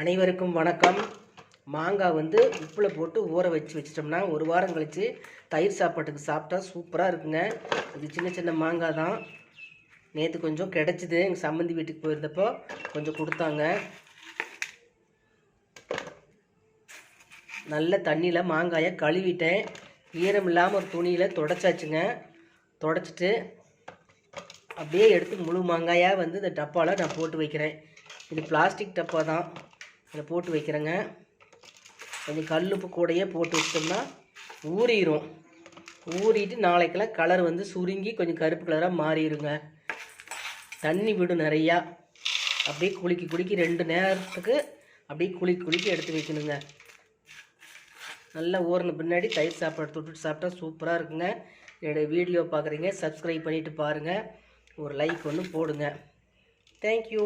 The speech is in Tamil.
அனைவருக்கும் வணக்கம். மாங்காய் வந்து உப்பில் போட்டு ஊற வச்சு வச்சிட்டோம்னா ஒரு வாரம் கழித்து தயிர் சாப்பாட்டுக்கு சாப்பிட்டா சூப்பராக இருக்குங்க. இது சின்ன சின்ன மாங்காய் தான். நேற்று கொஞ்சம் கிடச்சிது. எங்கள் சம்மந்தி வீட்டுக்கு போயிருந்தப்போ கொஞ்சம் கொடுத்தாங்க. நல்ல தண்ணியில் மாங்காயை கழுவிட்டேன். ஈரம் இல்லாமல் ஒரு துணியில் தொடச்சாச்சுங்க. தொடச்சிட்டு அப்படியே எடுத்து முழு மாங்காயாக வந்து இந்த டப்பாவில் நான் போட்டு வைக்கிறேன். இது பிளாஸ்டிக் டப்பா தான். இதில் போட்டு வைக்கிறேங்க. கொஞ்சம் கல்லுப்பு கூடையே போட்டு வச்சிட்டோம்னா ஊறிடும் ஊறிட்டு நாளைக்கெல்லாம் கலர் வந்து சுருங்கி கொஞ்சம் கருப்பு கலராக மாறிடுங்க தண்ணி விடும் நிறையா. அப்படியே குளிக்கி குளிக்கி ரெண்டு நேரத்துக்கு அப்படியே குளிக்கி குளிக்கி எடுத்து வைக்கணுங்க. நல்லா ஊறின பின்னாடி தயிர் சாப்பாடு தொட்டு சாப்பிட்டா சூப்பராக இருக்குங்க. என்னுடைய வீடியோ பார்க்குறீங்க சப்ஸ்கிரைப் பண்ணிவிட்டு பாருங்கள் ஒரு லைக் ஒன்று போடுங்க. தேங்க்யூ